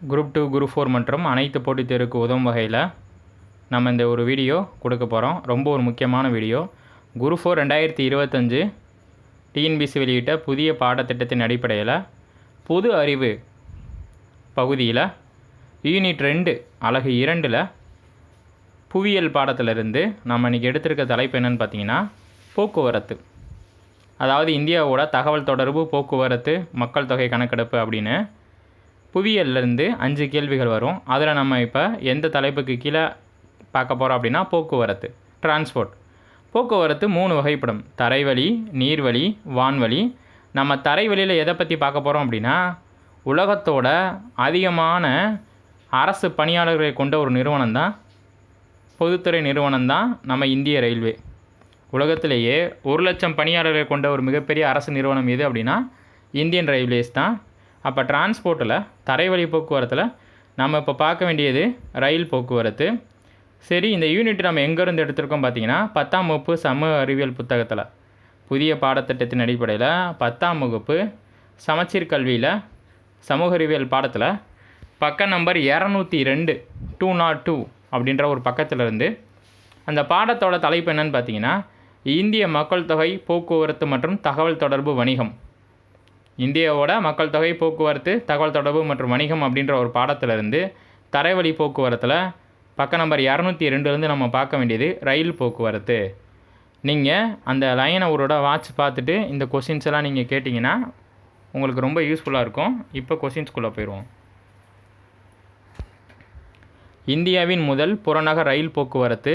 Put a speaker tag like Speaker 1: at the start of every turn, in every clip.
Speaker 1: Group two group four மற்றும் அனைத்து போட்டித் தேர்வுக்கு உதவும் வகையில் நம்ம இந்த ஒரு வீடியோ கொடுக்க போகிறோம் ரொம்ப ஒரு முக்கியமான வீடியோ. குரூப் ஃபோர் ரெண்டாயிரத்தி இருபத்தஞ்சு டிஎன்பிசி வெளியிட்ட புதிய பாடத்திட்டத்தின் அடிப்படையில் பொது அறிவு பகுதியில் யூனிட் ரெண்டு அழகு இரண்டில் புவியியல் பாடத்திலிருந்து நம்ம இன்றைக்கி எடுத்திருக்க தலைப்பு என்னென்னு பார்த்தீங்கன்னா போக்குவரத்து. அதாவது இந்தியாவோட தகவல் தொடர்பு போக்குவரத்து மக்கள் தொகை கணக்கெடுப்பு அப்படின்னு புவியியல்லேருந்து அஞ்சு கேள்விகள் வரும். அதில் நம்ம இப்போ எந்த தலைப்புக்கு கீழே பார்க்க போகிறோம் அப்படின்னா போக்குவரத்து டிரான்ஸ்போர்ட் போக்குவரத்து மூணு வகைப்படும். தரைவழி நீர்வழி வான்வழி. நம்ம தரைவழியில் எதை பற்றி பார்க்க போகிறோம் அப்படின்னா உலகத்தோட அதிகமான அரசு பணியாளர்களை கொண்ட ஒரு நிறுவனம் தான் பொதுத்துறை நிறுவனம் தான் நம்ம இந்திய ரயில்வே. உலகத்திலேயே ஒரு லட்சம் பணியாளர்களை கொண்ட ஒரு மிகப்பெரிய அரசு நிறுவனம் எது அப்படின்னா இந்தியன் ரயில்வேஸ் தான். அப்போ டிரான்ஸ்போர்ட்டில் தரைவழி போக்குவரத்தில் நம்ம இப்போ பார்க்க வேண்டியது ரயில் போக்குவரத்து. சரி இந்த யூனிட் நம்ம எங்கேருந்து எடுத்திருக்கோம் பார்த்தீங்கன்னா பத்தாம் வகுப்பு சமூக அறிவியல் புத்தகத்தில். புதிய பாடத்திட்டத்தின் அடிப்படையில் பத்தாம் வகுப்பு சமச்சீர் கல்வியில் சமூக அறிவியல் பாடத்தில் பக்க நம்பர் இரநூத்தி ரெண்டு டூ நாட் டூ அப்படின்ற ஒரு பக்கத்தில் இருந்து அந்த பாடத்தோட தலைப்பு என்னன்னு பார்த்தீங்கன்னா இந்திய மக்கள் தொகை போக்குவரத்து மற்றும் தகவல் தொடர்பு வணிகம். இந்தியாவோட மக்கள் தொகை போக்குவரத்து தகவல் தொடர்பு மற்றும் வணிகம் அப்படின்ற ஒரு பாடத்திலிருந்து தரைவழி போக்குவரத்தில் பக்க நம்பர் இரநூத்தி ரெண்டுலேருந்து நம்ம பார்க்க வேண்டியது ரயில் போக்குவரத்து. நீங்கள் அந்த லைனை ஒரு வாட்ச் பார்த்துட்டு இந்த கொஷின்ஸ் எல்லாம் நீங்கள் கேட்டிங்கன்னா உங்களுக்கு ரொம்ப யூஸ்ஃபுல்லாக இருக்கும். இப்போ கொஷின்ஸ்குள்ளே போயிடுவோம் இந்தியாவின் முதல் புறநகர் ரயில் போக்குவரத்து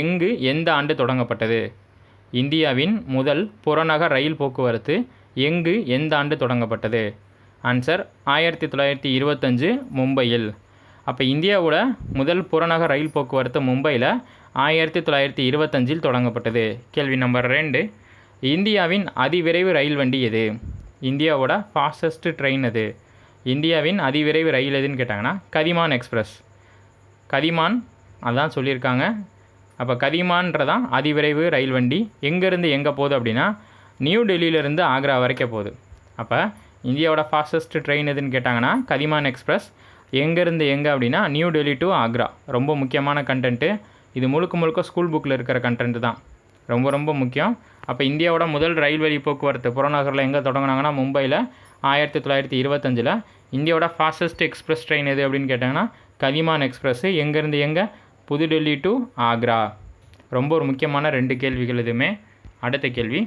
Speaker 1: எங்கு எந்த ஆண்டு தொடங்கப்பட்டது? இந்தியாவின் முதல் புறநகர் ரயில் போக்குவரத்து எங்கு எந்த ஆண்டு தொடங்கப்பட்டது? ஆன்சர் ஆயிரத்தி தொள்ளாயிரத்தி இருபத்தஞ்சு மும்பையில். அப்போ இந்தியாவோட முதல் புறநகர் ரயில் போக்குவரத்து மும்பையில் ஆயிரத்தி தொள்ளாயிரத்தி இருபத்தஞ்சில் தொடங்கப்பட்டது. கேள்வி நம்பர் ரெண்டு. இந்தியாவின் அதிவிரைவு ரயில் வண்டி எது? இந்தியாவோட ஃபாஸ்டஸ்ட் ட்ரெயின் எது? இந்தியாவின் அதிவிரைவு ரயில் எதுன்னு கேட்டாங்கன்னா கதிமான் எக்ஸ்பிரஸ் கதிமான் அதான் சொல்லியிருக்காங்க. அப்போ கதிமான்றதான் அதிவிரைவு ரயில் வண்டி. எங்கேருந்து எங்கே போகுது அப்படின்னா நியூ டெல்லியிலேருந்து ஆக்ரா வரைக்கும் போகுது. அப்போ இந்தியாவோட ஃபாஸ்டஸ்ட் ட்ரெயின் எதுன்னு கேட்டாங்கன்னா கதிமான் எக்ஸ்பிரஸ் எங்கேருந்து எங்கே அப்படின்னா நியூ டெல்லி டு ஆக்ரா. ரொம்ப முக்கியமான கண்டென்ட்டு இது முழுக்க முழுக்க ஸ்கூல் புக்கில் இருக்கிற கண்டென்ட் தான். ரொம்ப ரொம்ப முக்கியம். அப்போ இந்தியாவோட முதல் ரயில்வழி போக்குவரத்து புறநகரில் எங்கே தொடங்கினாங்கன்னா மும்பையில் ஆயிரத்தி தொள்ளாயிரத்தி இருபத்தஞ்சில். இந்தியாவோட ஃபாஸ்டஸ்ட் எக்ஸ்பிரஸ் ட்ரெயின் எது அப்படின்னு கேட்டாங்கன்னா கதிமான் எக்ஸ்பிரஸ்ஸு எங்கேருந்து எங்கே? புதுடெல்லி டு ஆக்ரா. ரொம்ப ஒரு முக்கியமான ரெண்டு கேள்விகள் எதுவுமே. அடுத்த கேள்வி.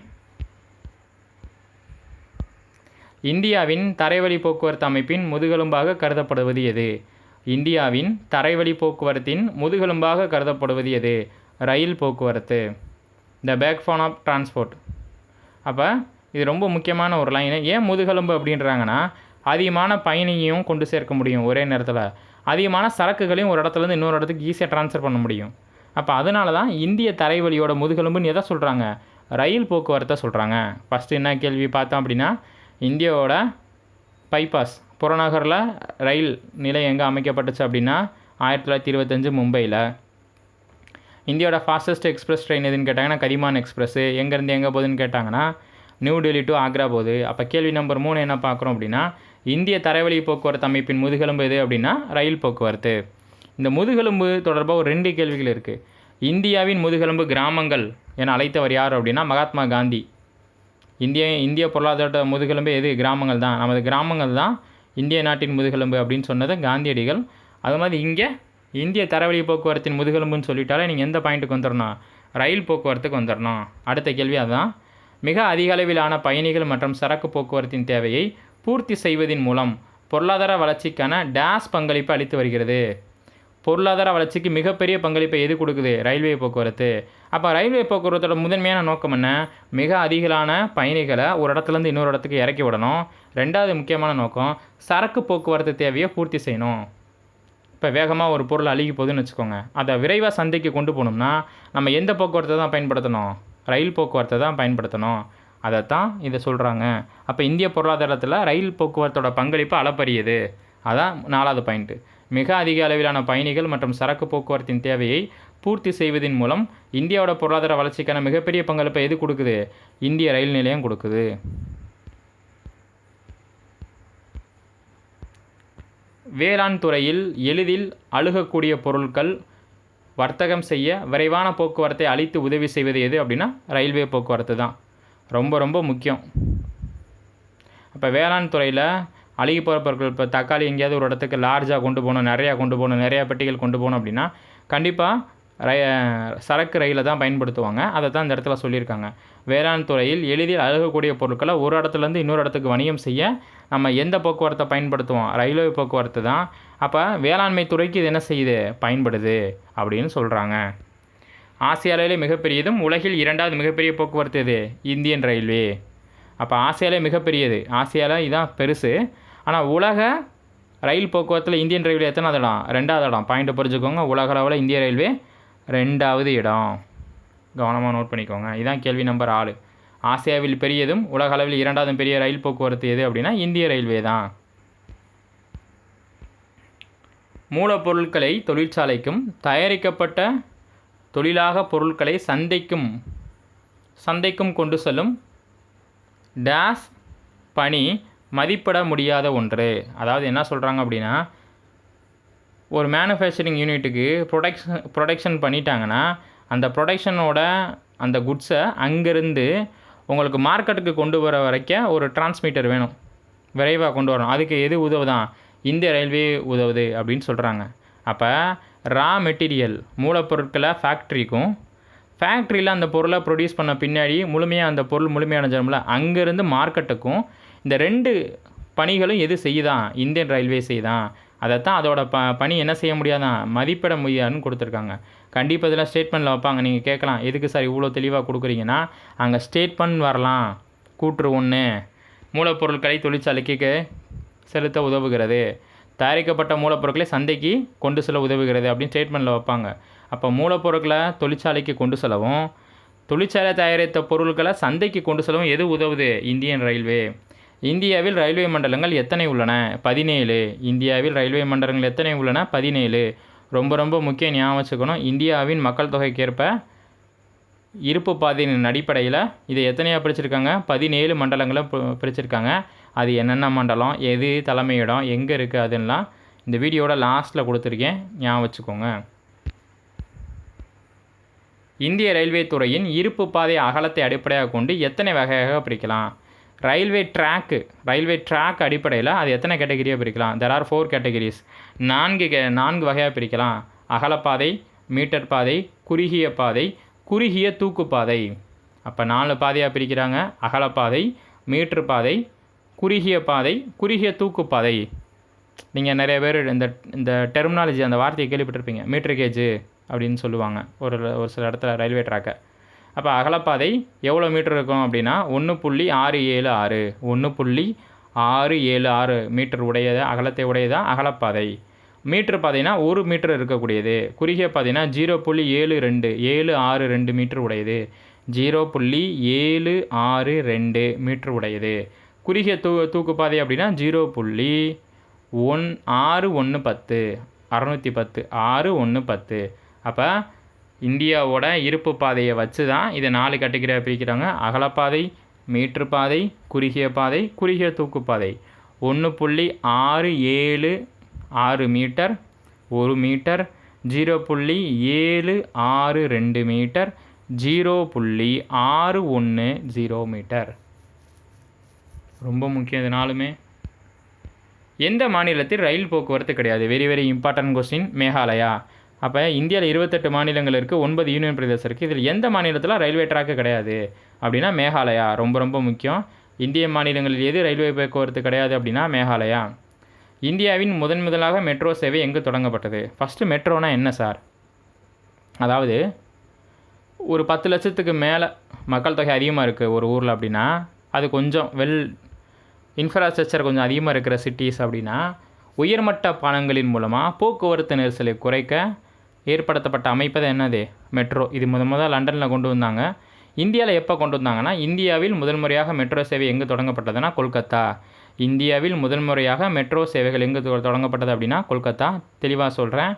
Speaker 1: இந்தியாவின் தரைவழி போக்குவரத்து அமைப்பின் முதுகெலும்பாக கருதப்படுவது எது? இந்தியாவின் தரைவழி போக்குவரத்தின் முதுகெலும்பாக கருதப்படுவது எது? ரயில் போக்குவரத்து. The backbone of transport அப்போ இது ரொம்ப முக்கியமான ஒரு லைனு ஏன் முதுகெலும்பு அப்படின்றாங்கன்னா அதிகமான பயணியையும் கொண்டு சேர்க்க முடியும் ஒரே நேரத்தில். அதிகமான சரக்குகளையும் ஒரு இடத்துலேருந்து இன்னொரு இடத்துக்கு ஈஸியாக ட்ரான்ஸ்ஃபர் பண்ண முடியும். அப்போ அதனால தான் இந்திய தரைவழியோட முதுகெலும்புன்னு எதை சொல்கிறாங்க ரயில் போக்குவரத்தை சொல்கிறாங்க ஃபஸ்ட்டு என்ன கேள்வி பார்த்தோம் அப்படின்னா இந்தியாவோட பைபாஸ் புறநகரில் ரயில் நிலையம் எங்கே அமைக்கப்பட்டுச்சு அப்படின்னா ஆயிரத்தி தொள்ளாயிரத்தி இருபத்தஞ்சு மும்பையில் இந்தியாவோட ஃபாஸ்டஸ்ட் எக்ஸ்பிரஸ் ட்ரெயின் எதுன்னு கேட்டாங்கன்னா கரிமான் எக்ஸ்பிரஸ்ஸு எங்கேருந்து எங்கே போகுதுன்னு கேட்டாங்கன்னா நியூ டெல்லி டு ஆக்ரா போகுது. அப்போ கேள்வி நம்பர் மூணு என்ன பார்க்குறோம் அப்படின்னா இந்திய தரைவழி போக்குவரத்து அமைப்பின் முதுகெலும்பு எது அப்படின்னா ரயில் போக்குவரத்து. இந்த முதுகெலும்பு தொடர்பாக ஒரு ரெண்டு கேள்விகள் இருக்குது இந்தியாவின் முதுகெலும்பு கிராமங்கள் என அழைத்தவர் யார் அப்படின்னா மகாத்மா காந்தி. இந்திய இந்திய பொருளாதார முதுகெலும்பு எது? கிராமங்கள் தான். நமது கிராமங்கள் தான் இந்திய நாட்டின் முதுகெலும்பு அப்படின்னு சொன்னது காந்தியடிகள். அது மாதிரி இங்கே இந்திய தரவழி போக்குவரத்தின் முதுகெலும்புன்னு சொல்லிட்டாலே நீங்கள் எந்த பாயிண்ட்டுக்கு வந்துடணும் ரயில் போக்குவரத்துக்கு வந்துடணும் அடுத்த கேள்வி அதுதான். மிக அதிக அளவிலான பயணிகள் மற்றும் சரக்கு போக்குவரத்தின் தேவையை பூர்த்தி செய்வதன் மூலம் பொருளாதார வளர்ச்சிக்கான டேஸ் பங்களிப்பு அளித்து வருகிறது. பொருளாதார வளர்ச்சிக்கு மிகப்பெரிய பங்களிப்பை எது கொடுக்குது? ரயில்வே போக்குவரத்து. அப்போ ரயில்வே போக்குவரத்தோட முதன்மையான நோக்கம் என்ன? மிக அதிகளான பயணிகளை ஒரு இடத்துலேருந்து இன்னொரு இடத்துக்கு இறக்கி விடணும். ரெண்டாவது முக்கியமான நோக்கம் சரக்கு போக்குவரத்து தேவையை பூர்த்தி செய்யணும். இப்போ வேகமாக ஒரு பொருள் அழுகி போகுதுன்னு வச்சுக்கோங்க. அதை விரைவாக சந்தைக்கு கொண்டு போகணும்னா நம்ம எந்த போக்குவரத்தை தான் பயன்படுத்தணும்? ரயில் போக்குவரத்தை தான் பயன்படுத்தணும். அதைத்தான் இதை சொல்கிறாங்க அப்போ இந்திய பொருளாதாரத்தில் ரயில் போக்குவரத்தோட பங்களிப்பு அளப்பரியது. அதான் நாலாவது பாயிண்ட்டு மிக அதிக அளவிலான பயணிகள் மற்றும் சரக்கு போக்குவரத்தின் தேவையை பூர்த்தி செய்வதன் மூலம் இந்தியாவோட பொருளாதார வளர்ச்சிக்கான மிகப்பெரிய பங்களிப்பை எது கொடுக்குது? இந்திய ரயில் நிலையம் கொடுக்குது. வேளாண் துறையில் எளிதில் அழுகக்கூடிய பொருட்கள் வர்த்தகம் செய்ய விரைவான போக்குவரத்தை அளித்து உதவி செய்வது எது அப்படின்னா ரயில்வே போக்குவரத்து தான். ரொம்ப ரொம்ப முக்கியம். அப்போ வேளாண் துறையில் அழுகி போகிற பொருட்கள் இப்போ தக்காளி எங்கேயாவது ஒரு இடத்துக்கு லார்ஜாக கொண்டு போகணும் நிறையா கொண்டு போகணும் நிறையா பெட்டிகள் கொண்டு போகணும் அப்படின்னா கண்டிப்பாக ரய சரக்கு ரயிலை தான் பயன்படுத்துவாங்க. அதை தான் இந்த இடத்துல சொல்லியிருக்காங்க. வேளாண் துறையில் எளிதில் அழுகக்கூடிய பொருட்களை ஒரு இடத்துலேருந்து இன்னொரு இடத்துக்கு வணிகம் செய்ய நம்ம எந்த போக்குவரத்தை பயன்படுத்துவோம்? ரயில்வே போக்குவரத்து தான். அப்போ வேளாண்மை துறைக்கு இது என்ன செய்யுது? பயன்படுது அப்படின்னு சொல்கிறாங்க ஆசியாவிலே மிகப்பெரியதும் உலகில் இரண்டாவது மிகப்பெரிய போக்குவரத்து இது இந்தியன் ரயில்வே. அப்போ ஆசியாவிலே மிகப்பெரியது. ஆசியாவில் இதான் பெருசு. ஆனால் உலக ரயில் போக்குவரத்தில் இந்தியன் ரயில்வே எத்தனாவது இடம்? ரெண்டாவது இடம். பாயிண்ட்டை புரிஞ்சுக்கோங்க. உலக அளவில் இந்திய ரயில்வே ரெண்டாவது இடம். கவனமாக நோட் பண்ணிக்கோங்க. இதுதான் கேள்வி நம்பர் ஆறு. ஆசியாவில் பெரியதும் உலக அளவில் இரண்டாவது பெரிய ரயில் போக்குவரத்து எது அப்படின்னா இந்திய ரயில்வே தான். மூலப்பொருட்களை தொழிற்சாலைக்கும் தயாரிக்கப்பட்ட தொழிலாக பொருட்களை சந்தைக்கும் சந்தைக்கும் கொண்டு செல்லும் டேஸ் பணி மதிப்பிட முடியாத ஒன்று. அதாவது என்ன சொல்கிறாங்க அப்படின்னா ஒரு மேனுஃபேக்சரிங் யூனிட்டுக்கு ப்ரொடக்ஷன் ப்ரொடக்ஷன் பண்ணிட்டாங்கன்னா அந்த ப்ரொடக்ஷனோட அந்த குட்ஸை அங்கேருந்து உங்களுக்கு மார்க்கெட்டுக்கு கொண்டு வர வரைக்கும் ஒரு டிரான்ஸ்மீட்டர் வேணும். விரைவாக கொண்டு வரணும். அதுக்கு எது உதவுதான்? இந்திய ரயில்வே உதவுது அப்படின்னு சொல்கிறாங்க அப்போ ரா மெட்டீரியல் மூலப்பொருட்களை ஃபேக்ட்ரிக்கும் ஃபேக்ட்ரியில் அந்த பொருளை ப்ரொடியூஸ் பண்ண பின்னாடி முழுமையாக அந்த பொருள் முழுமையடைஞ்சோம்ல அங்கேருந்து மார்க்கெட்டுக்கும் இந்த ரெண்டு பணிகளும் எது செய்யுதான்? Indian railway செய்யுதான். அதைத்தான் அதோட ப பணி என்ன செய்ய முடியாதான் மதிப்பிட முடியாதுன்னு கொடுத்துருக்காங்க. கண்டிப்பாக இதெல்லாம் ஸ்டேட்மெண்ட்டில் வைப்பாங்க. நீங்கள் கேட்கலாம். எதுக்கு சார் இவ்வளோ தெளிவாக கொடுக்குறீங்கன்னா அங்கே ஸ்டேட்மெண்ட் வரலாம். கூற்று ஒன்று மூலப்பொருட்களை தொழிற்சாலைக்கு செலுத்த உதவுகிறது. தயாரிக்கப்பட்ட மூலப்பொருட்களை சந்தைக்கு கொண்டு செல்ல உதவுகிறது அப்படின்னு ஸ்டேட்மெண்ட்டில் வைப்பாங்க. அப்போ மூலப்பொருட்களை தொழிற்சாலைக்கு கொண்டு செல்லவும் தொழிற்சாலை தயாரித்த பொருட்களை சந்தைக்கு கொண்டு செல்லவும் எது உதவுது? Indian railway. இந்தியாவில் ரயில்வே மண்டலங்கள் எத்தனை உள்ளன? பதினேழு. இந்தியாவில் ரயில்வே மண்டலங்கள் எத்தனை உள்ளன? பதினேழு. ரொம்ப ரொம்ப முக்கிய ஞாபகம் வச்சுக்கணும். இந்தியாவின் மக்கள் தொகைக்கேற்ப இருப்பு பாதையின் அடிப்படையில் இதை எத்தனையாக பிரிச்சிருக்காங்க. பதினேழு மண்டலங்களை பிரிச்சிருக்காங்க. அது என்னென்ன மண்டலம் எது தலைமையிடம் எங்கே இருக்குது அதெல்லாம் இந்த வீடியோட லாஸ்ட்டில் கொடுத்துருக்கேன். ஞாபகம் வச்சுக்கோங்க. இந்திய ரயில்வே துறையின் இருப்பு பாதை அகலத்தை அடிப்படையாக கொண்டு எத்தனை வகையாக பிரிக்கலாம்? ரயில்வே ட்ராக்கு ரயில்வே ட்ராக் அடிப்படையில் அது எத்தனை கேட்டகரியாக பிரிக்கலாம்? தெர் ஆர் ஃபோர் கேட்டகரிஸ் நான்கு கே- நான்கு வகையாக பிரிக்கலாம். அகலப்பாதை மீட்டர் பாதை குறுகிய பாதை குறுகிய தூக்குப்பாதை. அப்போ நாலு பாதையாக பிரிக்கிறாங்க. அகலப்பாதை மீட்ரு பாதை குறுகிய பாதை குறுகிய தூக்குப்பாதை. நீங்கள் நிறைய பேர் இந்த இந்த டெர்மினாலஜி அந்த வார்த்தையை கேள்விப்பட்டிருப்பீங்க. மீட்டர் கேஜு அப்படின்னு சொல்லுவாங்க. ஒரு ஒரு சில இடத்துல ரயில்வே ட்ராக்கை. அப்போ அகலப்பாதை எவ்வளோ மீட்டர் இருக்கும் அப்படின்னா ஒன்று புள்ளி ஆறு ஏழு ஆறு. ஒன்று புள்ளி ஆறு ஏழு ஆறு மீட்டர் உடையது அகலத்தை உடையதா? அகலப்பாதை. மீட்டர் பாதைனா ஒரு மீட்டர் இருக்கக்கூடியது. குறுகிய பாதைனா ஜீரோ புள்ளி ஏழு ரெண்டு ஏழு ஆறு ரெண்டு மீட்டர் உடையது. ஜீரோ புள்ளி ஏழு ஆறு ரெண்டு மீட்டர் உடையது. குறுகிய தூ தூக்குப்பாதை அப்படின்னா ஜீரோ புள்ளி ஒன் ஆறு ஒன்று பத்து. அறநூற்றி பத்து ஆறு ஒன்று பத்து. அப்போ இந்தியாவோட இருப்பு பாதையை வச்சு தான் இதை நாலு கேட்டகரியாக பிரிக்கிறாங்க. அகலப்பாதை மீட்ரு பாதை குறுகிய பாதை குறுகிய தூக்குப்பாதை. ஒன்று புள்ளி ஆறு ஏழு ஆறு மீட்டர் ஒரு மீட்டர் ஜீரோ புள்ளி ஏழு ஆறு ரெண்டு மீட்டர் ஜீரோ புள்ளி ஆறு ஒன்று ஜீரோ மீட்டர். ரொம்ப முக்கியம் இதனாலுமே எந்த மாநிலத்தில் ரயில் போக்குவரத்து கிடையாது? Very very important question Meghalaya? அப்போ இந்தியாவில் இருபத்தெட்டு மாநிலங்கள் இருக்குது ஒன்பது யூனியன் பிரதேசம் இருக்குது இதில் எந்த மாநிலத்தில் ரயில்வே ட்ராக்கு கிடையாது? அப்படின்னா மேகாலயா ரொம்ப ரொம்ப முக்கியம். இந்திய மாநிலங்களில் எது ரயில்வே போக்குவரத்து கிடையாது அப்படின்னா மேகாலயா. இந்தியாவின் முதன் முதலாக மெட்ரோ சேவை எங்கு தொடங்கப்பட்டது? ஃபஸ்ட்டு மெட்ரோனா என்ன சார்? அதாவது ஒரு பத்து லட்சத்துக்கு மேலே மக்கள் தொகை அதிகமாக இருக்குது ஒரு ஊரில் அப்படின்னா அது கொஞ்சம் வெல் இன்ஃப்ராஸ்ட்ரக்சர் கொஞ்சம் அதிகமாக இருக்கிற சிட்டிஸ் அப்படின்னா உயர்மட்ட பாலங்களின் மூலமாக போக்குவரத்து நெரிசலை குறைக்க ஏற்படுத்தப்பட்ட அமைப்பு என்னது? மெட்ரோ. இது முத முதல் லண்டனில் கொண்டு வந்தாங்க. இந்தியாவில் எப்போ கொண்டு வந்தாங்கன்னா இந்தியாவில் முதல் முறையாக மெட்ரோ சேவை எங்கே தொடங்கப்பட்டதுன்னா கொல்கத்தா. இந்தியாவில் முதல் முறையாக மெட்ரோ சேவைகள் எங்கே தொ- தொடங்கப்பட்டது அப்படின்னா கொல்கத்தா. தெளிவாக சொல்கிறேன்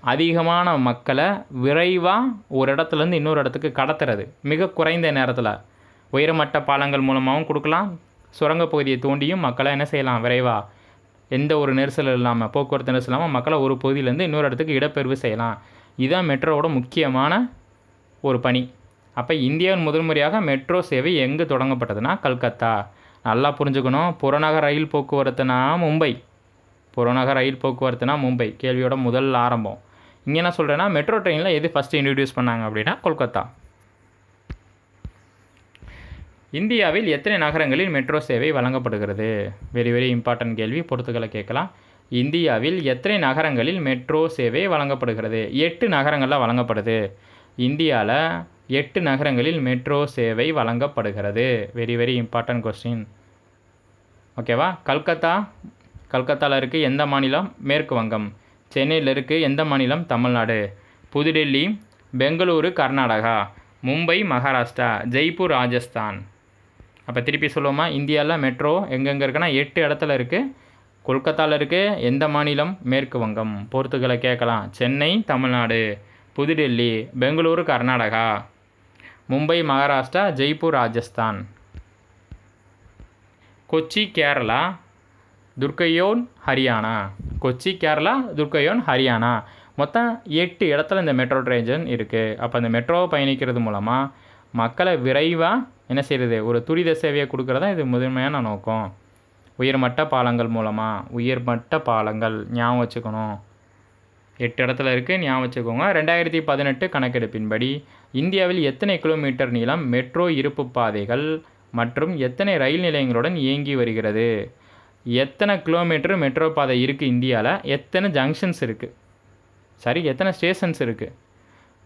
Speaker 1: அதிகமான மக்களை விரைவாக ஒரு இடத்துலேருந்து இன்னொரு இடத்துக்கு கடத்துறது. மிக குறைந்த நேரத்தில். உயர்மட்ட பாலங்கள் மூலமாகவும் கொடுக்கலாம். சுரங்கப் பகுதியை தோண்டியும் மக்களை என்ன செய்யலாம்? விரைவாக எந்த ஒரு நெரிசல் இல்லாமல் போக்குவரத்து நெரிசல் இல்லாமல் மக்களை ஒரு பகுதியிலேருந்து இன்னொரு இடத்துக்கு இடப்பெயர்வு செய்யலாம். இதுதான் மெட்ரோவோட முக்கியமான ஒரு பணி. அப்போ இந்தியாவின் முதல் முறையாக மெட்ரோ சேவை எங்கே தொடங்கப்பட்டதுன்னா கல்கத்தா. நல்லா புரிஞ்சுக்கணும். புறநகர் ரயில் போக்குவரத்துனா மும்பை. புறநகர் ரயில் போக்குவரத்துனா மும்பை. கேள்வியோட முதல் ஆரம்பம். இங்கே என்ன சொல்கிறேன்னா மெட்ரோ ட்ரெயினில் எது ஃபஸ்ட்டு இன்ட்ரடியூஸ் பண்ணாங்க அப்படின்னா கொல்கத்தா. இந்தியாவில் எத்தனை நகரங்களில் மெட்ரோ சேவை வழங்கப்படுகிறது? வெரி வெரி இம்பார்ட்டன்ட் கேள்வி. பொறுத்துக்களை கேட்கலாம். இந்தியாவில் எத்தனை நகரங்களில் மெட்ரோ சேவை வழங்கப்படுகிறது? எட்டு நகரங்களில் வழங்கப்படுது. இந்தியாவில் எட்டு நகரங்களில் மெட்ரோ சேவை வழங்கப்படுகிறது. வெரி வெரி இம்பார்ட்டன்ட் கொஸ்டின் ஓகேவா கல்கத்தா? கல்கத்தாவில் இருக்குது எந்த மாநிலம்? மேற்கு வங்கம். சென்னையில் இருக்குது எந்த மாநிலம்? தமிழ்நாடு. புதுடெல்லி பெங்களூரு கர்நாடகா. மும்பை மகாராஷ்டிரா. ஜெய்ப்பூர் ராஜஸ்தான். அப்போ திருப்பி சொல்லுவோமா? இந்தியாவில் மெட்ரோ எங்கெங்கே இருக்குன்னா எட்டு இடத்துல இருக்குது கொல்கத்தாவில் இருக்குது எந்த மாநிலம்? மேற்கு வங்கம். போர்த்துகலை கேட்கலாம். சென்னை தமிழ்நாடு. புதுடெல்லி பெங்களூரு கர்நாடகா. மும்பை மகாராஷ்டிரா ஜெய்ப்பூர் ராஜஸ்தான். கொச்சி கேரளா. துர்க்கையோன் ஹரியானா. கொச்சி கேரளா துர்க்கையோன் ஹரியானா. மொத்தம் எட்டு இடத்துல இந்த மெட்ரோ ட்ரெயின் இருக்குது அப்போ அந்த மெட்ரோவை பயணிக்கிறது மூலமாக மக்களை விரைவாக என்ன செய்கிறது ஒரு துரித சேவையை கொடுக்குறதா இது முதன்மையான நோக்கம். உயர்மட்ட பாலங்கள் மூலமாக உயர்மட்ட பாலங்கள் ஞாபகம் வச்சுக்கணும். எட்டு இடத்துல இருக்குது ஞாபகம் வச்சுக்கோங்க. ரெண்டாயிரத்தி பதினெட்டு கணக்கெடுப்பின்படி இந்தியாவில் எத்தனை கிலோமீட்டர் நீளம் மெட்ரோ இருப்பு பாதைகள் மற்றும் எத்தனை ரயில் நிலையங்களுடன் இயங்கி வருகிறது? எத்தனை கிலோமீட்டர் மெட்ரோ பாதை இருக்குது இந்தியாவில் எத்தனை ஜங்ஷன்ஸ் இருக்குது சரி எத்தனை ஸ்டேஷன்ஸ் இருக்குது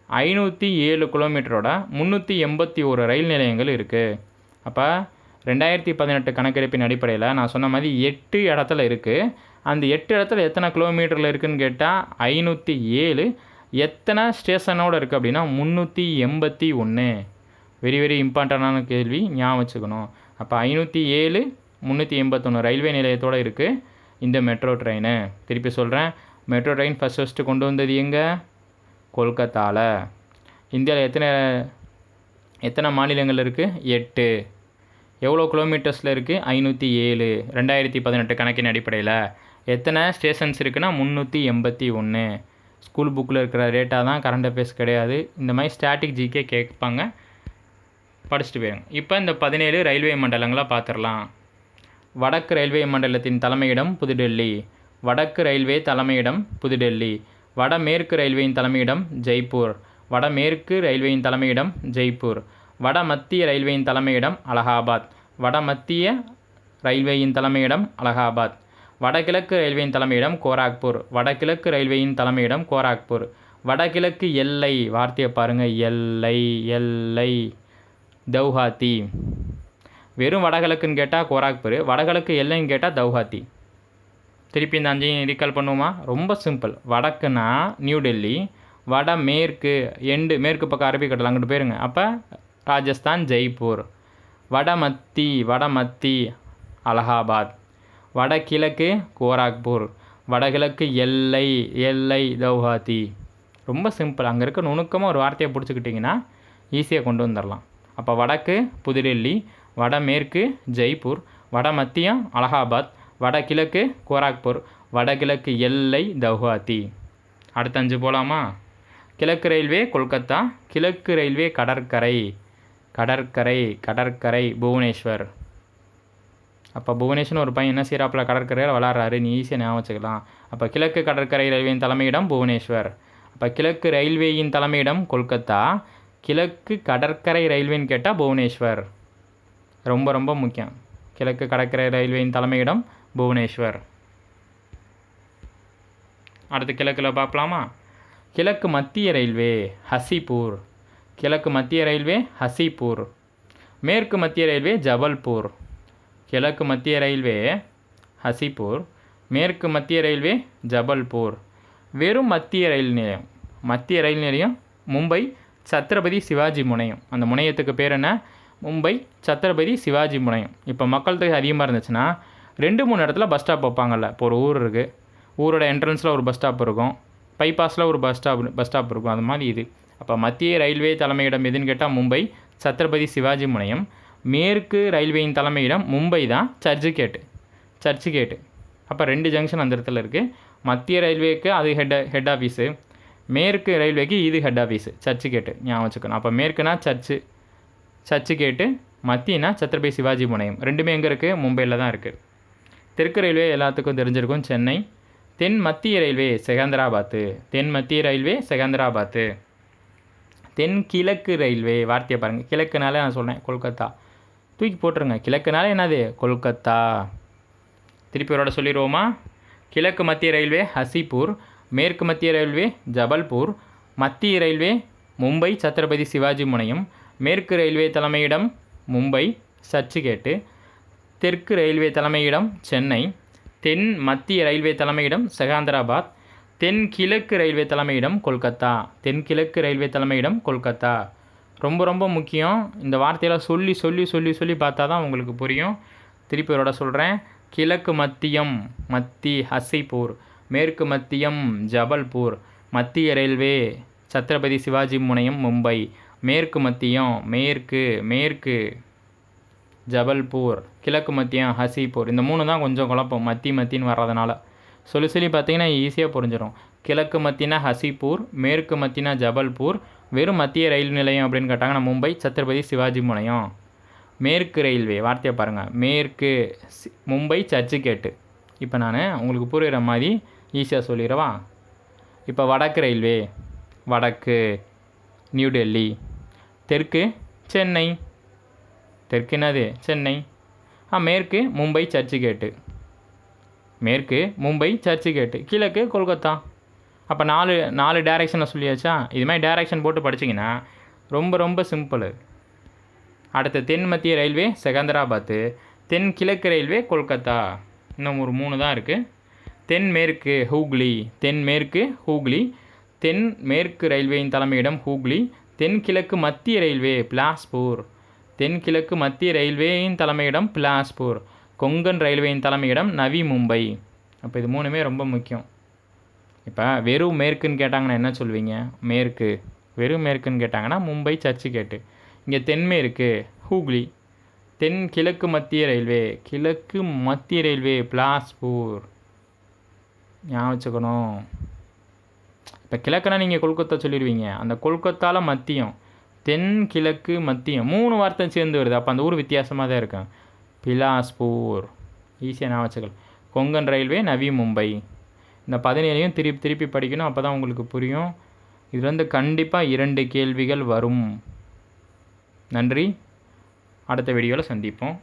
Speaker 1: ஐநூற்றி ஏழு கிலோமீட்டரோட முந்நூற்றி எண்பத்தி ஒரு ரயில் நிலையங்கள் இருக்குது அப்போ ரெண்டாயிரத்தி பதினெட்டு கணக்கெடுப்பின் அடிப்படையில் நான் சொன்ன மாதிரி எட்டு இடத்துல இருக்குது அந்த எட்டு இடத்துல எத்தனை கிலோமீட்டரில் இருக்குதுன்னு கேட்டால் ஐநூற்றி ஏழு. எத்தனை ஸ்டேஷனோடு இருக்குது அப்படின்னா முந்நூற்றி எண்பத்தி ஒன்று வெரி வெரி இம்பார்ட்டண்டான கேள்வி ஞாபகம் வச்சுக்கணும். அப்போ ஐநூற்றி ஏழு முந்நூற்றி எண்பத்தொன்று ரயில்வே நிலையத்தோடு இருக்குது இந்த மெட்ரோ ட்ரெயினு. திருப்பி சொல்கிறேன் மெட்ரோ ட்ரெயின் ஃபஸ்ட் ஃபஸ்ட்டு கொண்டு வந்தது எங்கே? கொல்கத்தாவில் இந்தியாவில் எத்தனை எத்தனை மாநிலங்கள் இருக்குது எட்டு. எவ்வளோ கிலோமீட்டர்ஸில் இருக்குது ஐநூற்றி ஏழு. ரெண்டாயிரத்தி பதினெட்டு கணக்கின் அடிப்படையில். எத்தனை ஸ்டேஷன்ஸ் இருக்குன்னா? முந்நூற்றி எண்பத்தி ஒன்று ஸ்கூல் புக்கில் இருக்கிற ரேட்டாக தான் கரண்ட் அஃபேர்ஸ் கிடையாது. இந்த மாதிரி ஸ்டாட்டிக் ஜிகே கேட்பாங்க. படிச்சுட்டு போயிருங்க. இப்போ இந்த பதினேழு ரயில்வே மண்டலங்களை பார்த்துடலாம். வடக்கு ரயில்வே மண்டலத்தின் தலைமையிடம் புதுடெல்லி. வடக்கு ரயில்வே தலைமையிடம் புதுடெல்லி. வடமேற்கு ரயில்வேயின் தலைமையிடம் ஜெய்ப்பூர். வடமேற்கு ரயில்வேயின் தலைமையிடம் ஜெய்ப்பூர். வட மத்திய ரயில்வேயின் தலைமையிடம் அலகாபாத். வட மத்திய ரயில்வேயின் தலைமையிடம் அலகாபாத். வடகிழக்கு ரயில்வேயின் தலைமையிடம் கோராக்பூர். வடகிழக்கு ரயில்வேயின் தலைமையிடம் கோராக்பூர். வடகிழக்கு எல்லை வார்த்தையை பாருங்கள் எல்லை எல்லை. தௌஹாத்தி. வெறும் வடகிழக்குன்னு கேட்டால் கோராக்பூர். வடகிழக்கு எல்லைன்னு கேட்டால் தௌஹாத்தி. திருப்பி இந்த அஞ்சையும் ரீகால் பண்ணுவோமா? ரொம்ப சிம்பிள் வடக்குனா நியூ டெல்லி வட மேற்கு எண்டு மேற்கு பக்கம் அரபிக்கடல் அங்கிட்டு போயிருங்க. அப்போ ராஜஸ்தான் ஜெய்ப்பூர். வடமத்தி வடமத்தி அலகாபாத். வடகிழக்கு கோராக்பூர். வடகிழக்கு எல்லை எல்லை தௌஹாத்தி. ரொம்ப சிம்பிள் அங்கே இருக்க நுணுக்கமாக ஒரு வார்த்தையை பிடிச்சிக்கிட்டிங்கன்னா ஈஸியாக கொண்டு வந்துடலாம். அப்போ வடக்கு புதுடெல்லி. வடமேற்கு ஜெய்ப்பூர். வடமத்தியம் அலகாபாத். வடகிழக்கு கோராக்பூர் வடகிழக்கு எல்லை தௌஹாத்தி அடுத்த அஞ்சு போகலாமா கிழக்கு ரயில்வே கொல்கத்தா கிழக்கு ரயில்வே கடற்கரை. கடற்கரை கடற்கரை புவனேஸ்வர். அப்போ புவனேஸ்வர்னு ஒரு பையன் என்ன செய்கிறாப்புல கடற்கரையில் விளாட்றாரு. நீ ஈஸியாக ஞாபகம் வச்சுக்கலாம். அப்போ கிழக்கு கடற்கரை ரயில்வேயின் தலைமையிடம் புவனேஸ்வர். அப்போ கிழக்கு ரயில்வேயின் தலைமையிடம் கொல்கத்தா கிழக்கு கடற்கரை ரயில்வேன்னு கேட்டால் புவனேஸ்வர். ரொம்ப ரொம்ப முக்கியம். கிழக்கு கடற்கரை ரயில்வேயின் தலைமையிடம் புவனேஸ்வர். அடுத்து கிழக்கில் பார்க்கலாமா? கிழக்கு மத்திய ரயில்வே ஹசிபூர் கிழக்கு மத்திய ரயில்வே ஹசிபூர் மேற்கு மத்திய ரயில்வே ஜபல்பூர். கிழக்கு மத்திய ரயில்வே ஹசிபூர் மேற்கு மத்திய ரயில்வே ஜபல்பூர். வெறும் மத்திய ரயில் நிலையம். மத்திய ரயில் நிலையம் மும்பை சத்ரபதி சிவாஜி முனையம். அந்த முனையத்துக்கு பேர் என்ன? மும்பை சத்ரபதி சிவாஜி முனையம். இப்போ மக்கள் தொகை அதிகமாக இருந்துச்சுன்னா ரெண்டு மூணு இடத்துல பஸ் ஸ்டாப் வைப்பாங்கல்ல. இப்போ ஒரு ஊர் இருக்குது ஊரோட என்ட்ரன்ஸில் ஒரு பஸ் ஸ்டாப் இருக்கும். பைபாஸில் ஒரு பஸ் ஸ்டாப் பஸ் ஸ்டாப் இருக்கும். அது மாதிரி இது. அப்போ மத்திய ரயில்வே தலைமையிடம் எதுன்னு கேட்டால் மும்பை சத்ரபதி சிவாஜி முனையம். மேற்கு ரயில்வேயின் தலைமையிடம் மும்பை தான் சர்ச்சு கேட்டு சர்ச்சு கேட்டு அப்போ ரெண்டு ஜங்ஷன் அந்த இடத்துல இருக்குது மத்திய ரயில்வேக்கு அது ஹெட் ஹெட் ஆஃபீஸு மேற்கு ரயில்வேக்கு இது ஹெட் ஆஃபீஸு சர்ச்சு கேட்டு ஞாபகம் வச்சுக்கணும். அப்போ மேற்குனா சர்ச்சு. சர்ச்சு கேட்டு மத்தியனா சத்ரபதி சிவாஜி முனையம். ரெண்டுமே எங்கே இருக்குது மும்பையில் தான் இருக்குது தெற்கு ரயில்வே எல்லாத்துக்கும் தெரிஞ்சிருக்கும் சென்னை. தென் மத்திய ரயில்வே செகந்தராபாத்து. தென் மத்திய ரயில்வே செகந்தராபாத்து. தென் கிழக்கு ரயில்வே வார்த்தையை பாருங்கள் கிழக்குனாலே நான் சொல்கிறேன் கொல்கத்தா. தூக்கி போட்டுருங்க. கிழக்குனாலே என்னது? கொல்கத்தா. திருப்பி ஒரு சொல்லிடுவோமா? கிழக்கு மத்திய ரயில்வே ஹசிப்பூர். மேற்கு மத்திய ரயில்வே ஜபல்பூர். மத்திய ரயில்வே மும்பை சத்ரபதி சிவாஜி முனையம். மேற்கு ரயில்வே தலைமையிடம் மும்பை சர்ச்சுகேட்டு. தெற்கு ரயில்வே தலைமையிடம் சென்னை தென் மத்திய ரயில்வே தலைமையிடம் செகாந்திராபாத் தென் கிழக்கு ரயில்வே தலைமையிடம் கொல்கத்தா தென் கிழக்கு ரயில்வே தலைமையிடம் கொல்கத்தா. ரொம்ப ரொம்ப முக்கியம். இந்த வார்த்தையெல்லாம் சொல்லி சொல்லி சொல்லி சொல்லி பார்த்தா தான் உங்களுக்கு புரியும். திருப்பி ஒரு சொல்கிறேன் கிழக்கு மத்தியம் மத்தி ஹசிப்பூர் மேற்கு மத்தியம் ஜபல்பூர். மத்திய ரயில்வே சத்ரபதி சிவாஜி முனையம் மும்பை. மேற்கு மத்தியம் மேற்கு மேற்கு. ஜபல்பூர் கிழக்கு மத்தியம் ஹசிப்பூர். இந்த மூணு தான் கொஞ்சம் குழப்பம். மத்தி மத்தின்னு வர்றதுனால. சொல்லி சொல்லி பார்த்தீங்கன்னா ஈஸியாக புரிஞ்சிடும் கிழக்கு மத்தினா ஹசிப்பூர் மேற்கு மத்தினா ஜபல்பூர். வெறும் மத்திய ரயில் நிலையம் அப்படின்னு கேட்டாங்கன்னா மும்பை சத்ரபதி சிவாஜி முனையம். மேற்கு ரயில்வே வார்த்தையை பாருங்கள் மேற்கு சி- மும்பை சர்ச்சுகேட்டு. இப்போ நான் உங்களுக்கு புரிகிற மாதிரி ஈஸியாக சொல்லிடுவா? இப்போ வடக்கு ரயில்வே வடக்கு நியூ டெல்லி. தெற்கு சென்னை. தெற்கினது சென்னை. ஆ மேற்கு மும்பை சர்ச்சு கேட்டு மேற்கு மும்பை சர்ச்சுகேட்டு. கிழக்கு கொல்கத்தா. அப்போ நாலு நாலு டேரெக்ஷனை சொல்லியாச்சா? இது மாதிரி டேரெக்ஷன் போட்டு படிச்சிங்கன்னா ரொம்ப ரொம்ப சிம்பிள் அடுத்த தென் மத்திய ரயில்வே செகந்தராபாத்து. தென் கிழக்கு ரயில்வே கொல்கத்தா. இன்னும் ஒரு மூணு தான் இருக்குது தென் மேற்கு ஹூக்ளி. தென் மேற்கு ஹூக்ளி. தென் மேற்கு ரயில்வேயின் தலைமையிடம் ஹூக்ளி. தென் கிழக்கு மத்திய ரயில்வே பிலாஸ்பூர். தென்கிழக்கு மத்திய ரயில்வேயின் தலைமையிடம் பிலாஸ்பூர் கொங்கன் ரயில்வேயின் தலைமையிடம் நவி மும்பை. அப்போ இது மூணுமே ரொம்ப முக்கியம். இப்போ வெறும் மேற்குன்னு கேட்டாங்கன்னா என்ன சொல்வீங்க? மேற்கு. வெறும் மேற்குன்னு கேட்டாங்கன்னா மும்பை சர்ச்சு கேட்டு இங்கே தென்மேற்கு ஹூக்ளி. தென் கிழக்கு மத்திய ரயில்வே கிழக்கு மத்திய ரயில்வே பிலாஸ்பூர். ஞாபகம் வச்சுக்கணும். இப்போ கிழக்குனா நீங்கள் கொல்கத்தா சொல்லிடுவீங்க. அந்த கொல்கத்தாவில் மத்தியம். தென் கிழக்கு மத்தியம் மூணு வார்த்தை சேர்ந்து வருது. அப்போ அந்த ஊர் வித்தியாசமாக தான் இருக்கும் பிலாஸ்பூர். ஈஸியாக நான் வச்சுக்கலாம் கொங்கன் ரயில்வே நவி மும்பை. இந்த பதினேழையும் திருப்பி திருப்பி படிக்கணும். அப்போ தான் உங்களுக்கு புரியும். இதுலேருந்து கண்டிப்பாக இரண்டு கேள்விகள் வரும். நன்றி. அடுத்த வீடியோவில் சந்திப்போம்.